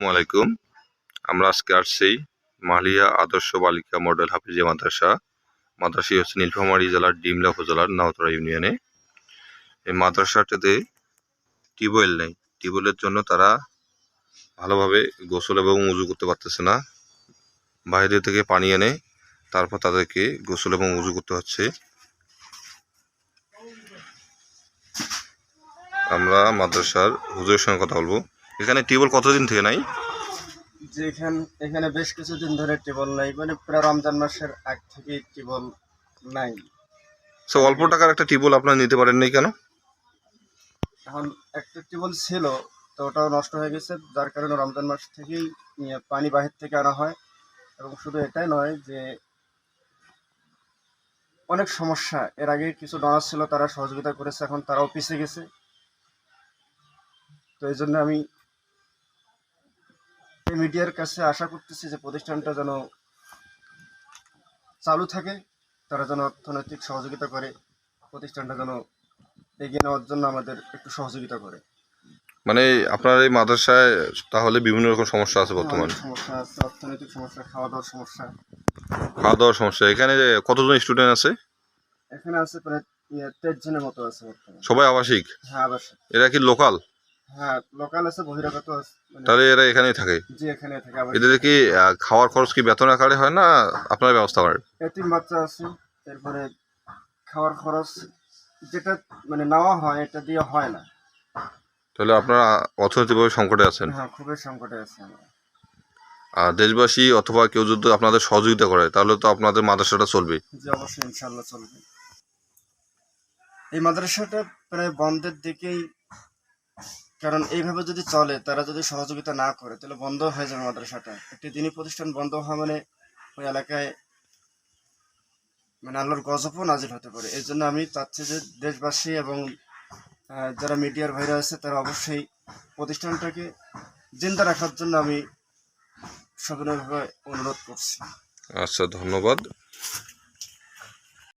আলাইকুম। আমরা আজকে আসছি মালিয়া আদর্শ বালিকা মডেল হাফিজিয়া মাদ্রাসা। মাদ্রাসী হচ্ছে নীলফামারী জেলার ডিমলা উপজেলার নাওতরা ইউনিয়নে। এই মাদ্রাসাটাতে টিউবওয়েল নেই। টিউবওয়েলের জন্য তারা ভালোভাবে গোসল এবং উজু করতে পারতেছে না। বাইরে থেকে পানি এনে তারপর তাদেরকে গোসল এবং উজু করতে হচ্ছে। আমরা মাদ্রাসার হুজুরের সঙ্গে কথা বলব। এখানে টিউবওয়েল কতদিন থেকে নাই? যে এখান এখানে বেশ কিছুদিন ধরে টেবল নাই মানে প্রায় রমজান মাসের আগ থেকে টেবল নাই। সো অল্প টাকার একটা টিউবওয়েল আপনারা নিতে পারেন নাই কেন? এখন একটা টেবল ছিল তো ওটাও নষ্ট হয়ে গেছে যার কারণে রমজান মাস থেকেই পানি বাহির থেকে আনা হয়। এবং শুধু এটাই নয় যে অনেক সমস্যা। এর আগে কিছু ডনার ছিল তারা সহযোগিতা করেছে এখন তারাও পিছিয়ে গেছে। তো এই জন্য আমি এই মিডিয়ার কাছে আশা করতেছি যে প্রতিষ্ঠানটা যেন চালু থাকে তারা যেন অর্থনৈতিক সহযোগিতা করে প্রতিষ্ঠানটা যেন এগিয়ে নেওয়ার জন্য আমাদের একটু সহযোগিতা করে। মানে আপনার এই মাদ্রাসায় তাহলে বিভিন্ন রকম সমস্যা আছে বর্তমানে? সমস্যা আছে অর্থনৈতিক সমস্যা খাওয়া দাওয়ার সমস্যা। খাওয়া দাওয়ার সমস্যা এখানে কতজন স্টুডেন্ট আছে? এখানে আছে প্রায় ইয়ে, তেইশ জনের মতো আছে সবাই আবাসিক? হ্যাঁ আবাসিক। এরা কি লোকাল? হ্যাঁ লোকাল আছে বহিরাগত আছে মানে তাহলে এরা এখানেই থাকে? যে এখানে থাকে আবার এদের কি আহ, খাওয়ার খরচ কি বেতন আকারে হয় না আপনার ব্যবস্থা করেন এতিম বাচ্চা আছে তারপরে খাওয়ার খরচ যেটা মানে নেওয়া হয় এটা দিয়ে হয় না। তাহলে আপনারা অর্থনৈতিকভাবে সংকটে আছেন। হ্যাঁ খুবই সংকটে আছে আমরা। আর দেশবাসী অথবা কেউ যদি আপনাদের সহযোগিতা করে তাহলে তো আপনাদের মাদ্রাসাটা চলবে। অবশ্যই ইনশাল্লাহ চলবে। এই মাদ্রাসাটা প্রায় বন্ধের দিকেই কারণ এইভাবে যদি চলে, তারা যদি সহযোগিতা না করে, তাহলে বন্ধ হয়ে যাবে মাদ্রাসাটা। একটি দিনী প্রতিষ্ঠান বন্ধ হওয়া মানে ওই এলাকায় মানে আল্লাহর গজবও নাজিল হতে পারে। এই জন্য আমি চাচ্ছি যে দেশবাসী এবং যারা মিডিয়ার ভাইরা আছে, তারা অবশ্যই প্রতিষ্ঠানটাকে জিন্দা রাখার জন্য আমি সবিনয়ভাবে অনুরোধ করছি। আচ্ছা ধন্যবাদ।